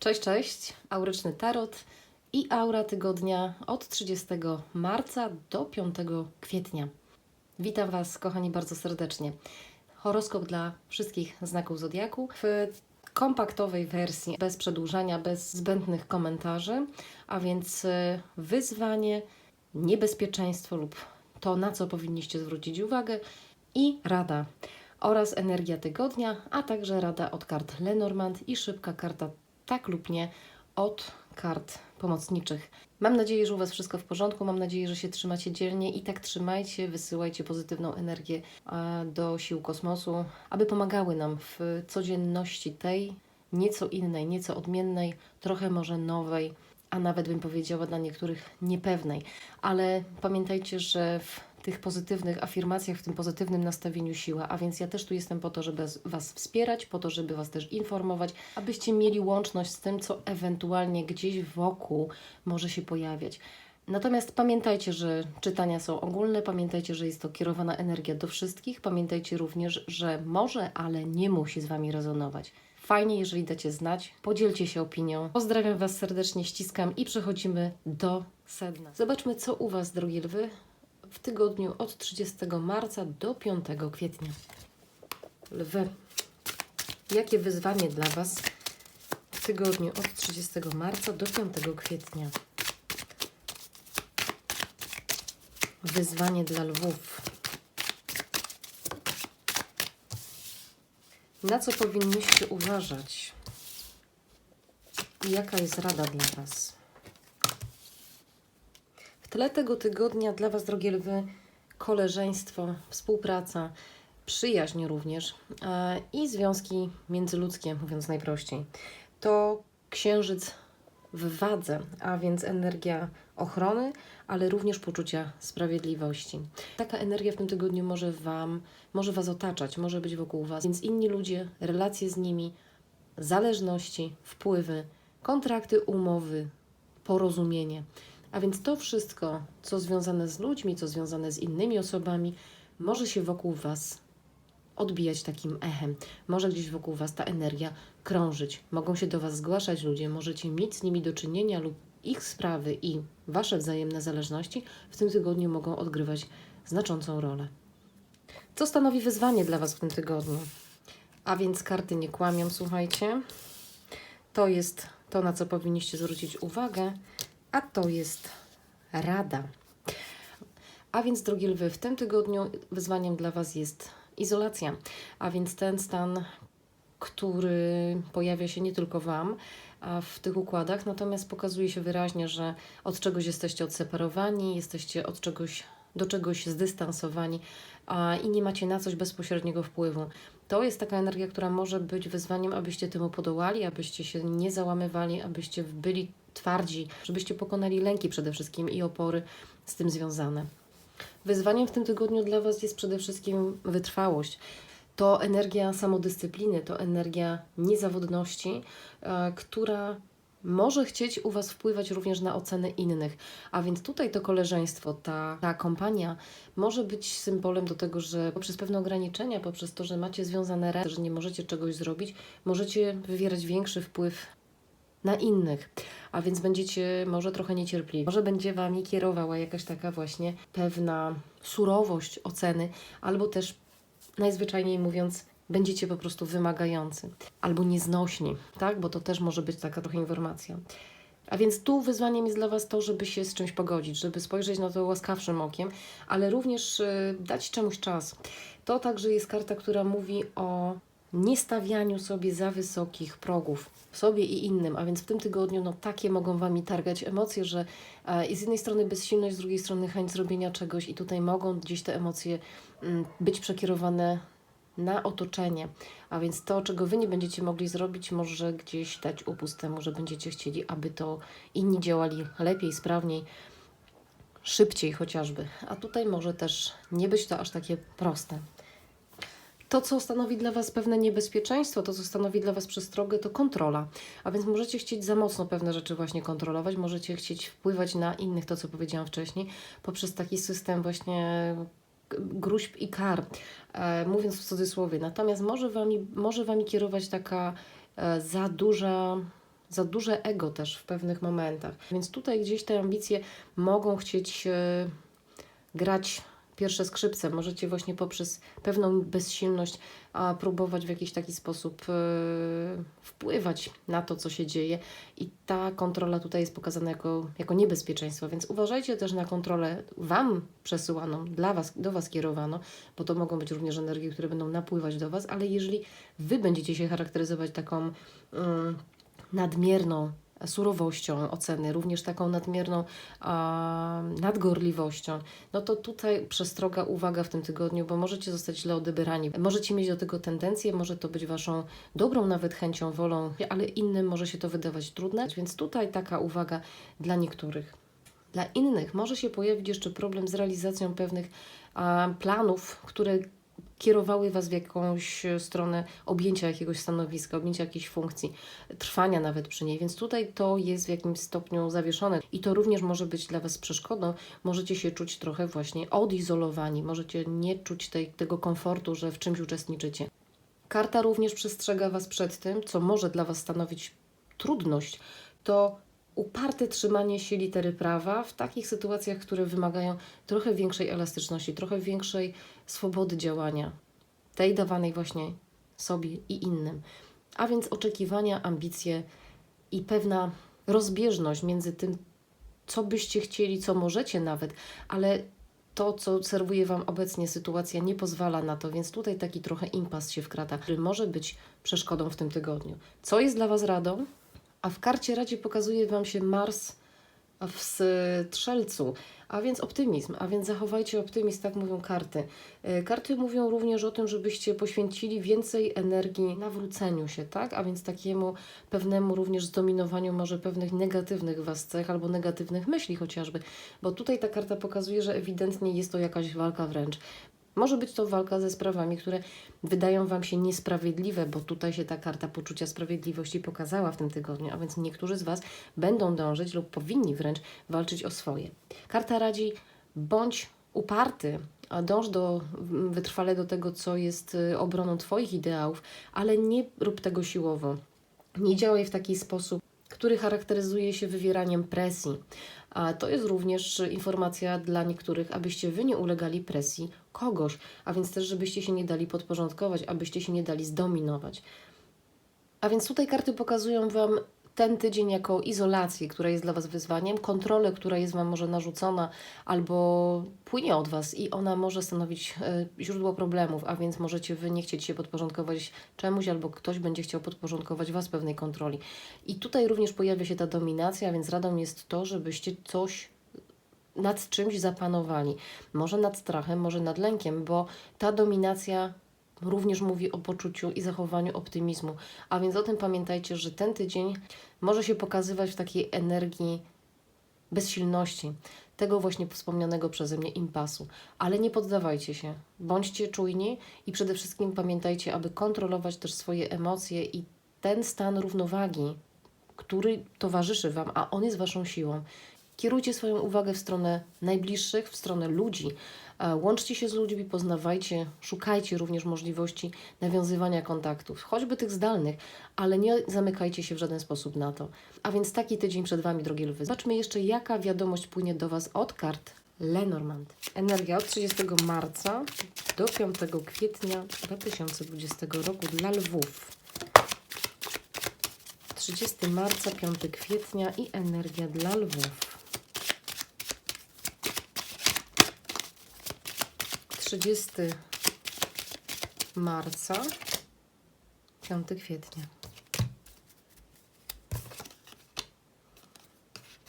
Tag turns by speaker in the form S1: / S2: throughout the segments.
S1: Cześć, cześć. Auryczny Tarot i aura tygodnia od 30 marca do 5 kwietnia. Witam Was, kochani, bardzo serdecznie. Horoskop dla wszystkich znaków zodiaku w kompaktowej wersji, bez przedłużania, bez zbędnych komentarzy, a więc y, wyzwanie, niebezpieczeństwo lub to, na co powinniście zwrócić uwagę i rada oraz energia tygodnia, a także rada od kart Lenormand i szybka karta tak lub nie od kart pomocniczych. Mam nadzieję, że u Was wszystko w porządku. Mam nadzieję, że się trzymacie dzielnie i tak trzymajcie, wysyłajcie pozytywną energię e, do sił kosmosu, aby pomagały nam w codzienności tej, nieco innej, nieco odmiennej, trochę może nowej, a nawet bym powiedziała dla niektórych niepewnej. Ale pamiętajcie, że w tych pozytywnych afirmacjach, w tym pozytywnym nastawieniu siła, a więc ja też tu jestem po to, żeby Was wspierać, po to, żeby Was też informować, abyście mieli łączność z tym, co ewentualnie gdzieś wokół może się pojawiać. Natomiast pamiętajcie, że czytania są ogólne, pamiętajcie, że jest to kierowana energia do wszystkich, pamiętajcie również, że może, ale nie musi z Wami rezonować. Fajnie, jeżeli dacie znać, podzielcie się opinią. Pozdrawiam Was serdecznie, ściskam i przechodzimy do sedna. Zobaczmy, co u Was, drogie lwy, w tygodniu od 30 marca do 5 kwietnia. Lwy, jakie wyzwanie dla Was w tygodniu od 30 marca do 5 kwietnia? Wyzwanie dla lwów. Na co powinniście uważać? I jaka jest rada dla Was? W tle tego tygodnia dla Was, drogie lwy, koleżeństwo, współpraca, przyjaźń również e, i związki międzyludzkie, mówiąc najprościej. To księżyc w wadze, a więc energia ochrony, ale również poczucia sprawiedliwości. Taka energia w tym tygodniu może Wam, może Was otaczać, może być wokół Was, więc inni ludzie, relacje z nimi, zależności, wpływy, kontrakty, umowy, porozumienie. A więc to wszystko, co związane z ludźmi, co związane z innymi osobami, może się wokół Was odbijać takim echem. Może gdzieś wokół Was ta energia krążyć. Mogą się do Was zgłaszać ludzie, możecie mieć z nimi do czynienia lub ich sprawy i Wasze wzajemne zależności w tym tygodniu mogą odgrywać znaczącą rolę. Co stanowi wyzwanie dla Was w tym tygodniu? A więc karty nie kłamią, słuchajcie. To jest to, na co powinniście zwrócić uwagę, a to jest rada. A więc, drogie lwy, w tym tygodniu wyzwaniem dla Was jest izolacja, a więc ten stan, który pojawia się nie tylko Wam w tych układach, natomiast pokazuje się wyraźnie, że od czegoś jesteście odseparowani, jesteście od czegoś do czegoś zdystansowani a, i nie macie na coś bezpośredniego wpływu. To jest taka energia, która może być wyzwaniem, abyście temu podołali, abyście się nie załamywali, abyście byli twardzi, żebyście pokonali lęki przede wszystkim i opory z tym związane. Wyzwaniem w tym tygodniu dla Was jest przede wszystkim wytrwałość. To energia samodyscypliny, to energia niezawodności, e, która może chcieć u Was wpływać również na oceny innych. A więc tutaj to koleżeństwo, ta, ta kompania może być symbolem do tego, że poprzez pewne ograniczenia, poprzez to, że macie związane ręce, że nie możecie czegoś zrobić, możecie wywierać większy wpływ na innych, a więc będziecie może trochę niecierpliwi. Może będzie Wami kierowała jakaś taka właśnie pewna surowość oceny, albo też najzwyczajniej mówiąc, będziecie po prostu wymagający albo nieznośni, tak? Bo to też może być taka trochę informacja. A więc tu wyzwaniem jest dla Was to, żeby się z czymś pogodzić, żeby spojrzeć na to łaskawszym okiem, ale również y, dać czemuś czas. To także jest karta, która mówi o niestawianiu sobie za wysokich progów, sobie i innym, a więc w tym tygodniu no, takie mogą Wami targać emocje, że e, z jednej strony bezsilność, z drugiej strony chęć zrobienia czegoś i tutaj mogą gdzieś te emocje mm, być przekierowane na otoczenie, a więc to, czego Wy nie będziecie mogli zrobić, może gdzieś dać upust temu, że będziecie chcieli, aby to inni działali lepiej, sprawniej, szybciej chociażby. A tutaj może też nie być to aż takie proste. To, co stanowi dla Was pewne niebezpieczeństwo, to, co stanowi dla Was przestrogę, to kontrola. A więc możecie chcieć za mocno pewne rzeczy właśnie kontrolować, możecie chcieć wpływać na innych, to co powiedziałam wcześniej, poprzez taki system właśnie gruźb i kar, e, mówiąc w cudzysłowie. Natomiast może wami, może wami kierować taka e, za duża za duże ego też w pewnych momentach. Więc tutaj gdzieś te ambicje mogą chcieć e, grać pierwsze skrzypce. Możecie właśnie poprzez pewną bezsilność a próbować w jakiś taki sposób e, wpływać na to, co się dzieje. I ta kontrola tutaj jest pokazana jako, jako niebezpieczeństwo, więc uważajcie też na kontrolę Wam przesyłaną, dla was, do Was kierowano, bo to mogą być również energie, które będą napływać do Was, ale jeżeli Wy będziecie się charakteryzować taką mm, nadmierną surowością oceny, również taką nadmierną a, nadgorliwością, no to tutaj przestroga, uwaga w tym tygodniu, bo możecie zostać źle odebrani. Możecie mieć do tego tendencję, może to być Waszą dobrą nawet chęcią, wolą, ale innym może się to wydawać trudne, więc tutaj taka uwaga dla niektórych. Dla innych może się pojawić jeszcze problem z realizacją pewnych planów, które kierowały Was w jakąś stronę objęcia jakiegoś stanowiska, objęcia jakiejś funkcji, trwania nawet przy niej, więc tutaj to jest w jakimś stopniu zawieszone i to również może być dla Was przeszkodą. Możecie się czuć trochę właśnie odizolowani, możecie nie czuć tej, tego komfortu, że w czymś uczestniczycie. Karta również przestrzega Was przed tym, co może dla Was stanowić trudność, to uparte trzymanie się litery prawa w takich sytuacjach, które wymagają trochę większej elastyczności, trochę większej swobody działania, tej dawanej właśnie sobie i innym. A więc oczekiwania, ambicje i pewna rozbieżność między tym, co byście chcieli, co możecie nawet, ale to, co serwuje Wam obecnie sytuacja, nie pozwala na to, więc tutaj taki trochę impas się wkrata, który może być przeszkodą w tym tygodniu. Co jest dla Was radą? A w karcie Radzie pokazuje Wam się Mars w strzelcu, a więc optymizm, a więc zachowajcie optymizm, tak mówią karty. E, Karty mówią również o tym, żebyście poświęcili więcej energii nawróceniu się, tak? A więc takiemu pewnemu również zdominowaniu może pewnych negatywnych was cech albo negatywnych myśli chociażby, bo tutaj ta karta pokazuje, że ewidentnie jest to jakaś walka wręcz. Może być to walka ze sprawami, które wydają Wam się niesprawiedliwe, bo tutaj się ta karta poczucia sprawiedliwości pokazała w tym tygodniu, a więc niektórzy z Was będą dążyć lub powinni wręcz walczyć o swoje. Karta radzi bądź uparty, a dąż do, wytrwale do tego, co jest y, obroną Twoich ideałów, ale nie rób tego siłowo. Nie działaj w taki sposób, który charakteryzuje się wywieraniem presji. A to jest również informacja dla niektórych, abyście wy nie ulegali presji kogoś, a więc też, żebyście się nie dali podporządkować, abyście się nie dali zdominować. A więc tutaj karty pokazują Wam ten tydzień jako izolację, która jest dla Was wyzwaniem, kontrolę, która jest Wam może narzucona albo płynie od Was i ona może stanowić e, źródło problemów, a więc możecie Wy nie chcieć się podporządkować czemuś, albo ktoś będzie chciał podporządkować Was pewnej kontroli. I tutaj również pojawia się ta dominacja, więc radą jest to, żebyście coś nad czymś zapanowali. Może nad strachem, może nad lękiem, bo ta dominacja również mówi o poczuciu i zachowaniu optymizmu. A więc o tym pamiętajcie, że ten tydzień może się pokazywać w takiej energii bezsilności, tego właśnie wspomnianego przeze mnie impasu. Ale nie poddawajcie się, bądźcie czujni i przede wszystkim pamiętajcie, aby kontrolować też swoje emocje i ten stan równowagi, który towarzyszy Wam, a on jest Waszą siłą. Kierujcie swoją uwagę w stronę najbliższych, w stronę ludzi. E, Łączcie się z ludźmi, poznawajcie, szukajcie również możliwości nawiązywania kontaktów, choćby tych zdalnych, ale nie zamykajcie się w żaden sposób na to. A więc taki tydzień przed Wami, drogie lwy. Zobaczmy jeszcze, jaka wiadomość płynie do Was od kart Lenormand. Energia od 30 marca do 5 kwietnia 2020 roku dla lwów. 30 marca, 5 kwietnia i energia dla lwów. 30 marca, 5 kwietnia.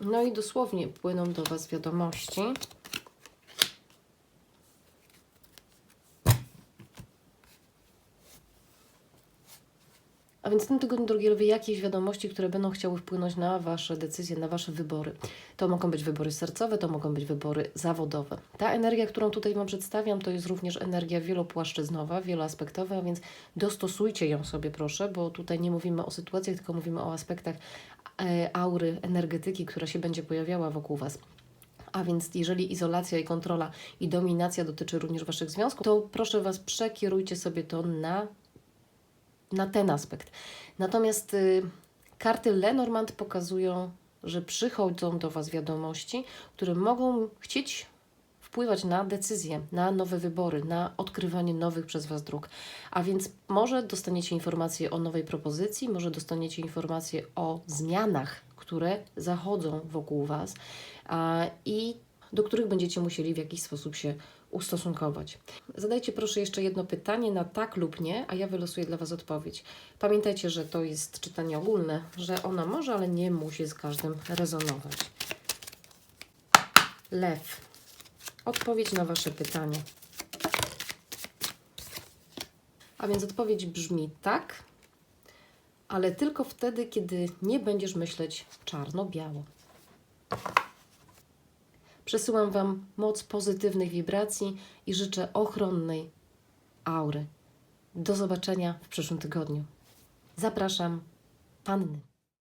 S1: No i dosłownie płyną do Was wiadomości. A więc w tym tygodniu, drogie lwy, jakieś wiadomości, które będą chciały wpłynąć na Wasze decyzje, na Wasze wybory. To mogą być wybory sercowe, to mogą być wybory zawodowe. Ta energia, którą tutaj Wam przedstawiam, to jest również energia wielopłaszczyznowa, wieloaspektowa, więc dostosujcie ją sobie, proszę, bo tutaj nie mówimy o sytuacjach, tylko mówimy o aspektach e, aury, energetyki, która się będzie pojawiała wokół Was. A więc jeżeli izolacja i kontrola i dominacja dotyczy również Waszych związków, to proszę Was, przekierujcie sobie to na na ten aspekt. Natomiast y, Karty Lenormand pokazują, że przychodzą do Was wiadomości, które mogą chcieć wpływać na decyzje, na nowe wybory, na odkrywanie nowych przez Was dróg. A więc może dostaniecie informacje o nowej propozycji, może dostaniecie informacje o zmianach, które zachodzą wokół Was a, i do których będziecie musieli w jakiś sposób się ustosunkować. Zadajcie proszę jeszcze jedno pytanie na tak lub nie, a ja wylosuję dla Was odpowiedź. Pamiętajcie, że to jest czytanie ogólne, że ona może, ale nie musi z każdym rezonować. Lew. Odpowiedź na Wasze pytanie. A więc odpowiedź brzmi tak, ale tylko wtedy, kiedy nie będziesz myśleć czarno-biało. Przesyłam Wam moc pozytywnych wibracji i życzę ochronnej aury. Do zobaczenia w przyszłym tygodniu. Zapraszam, Panny.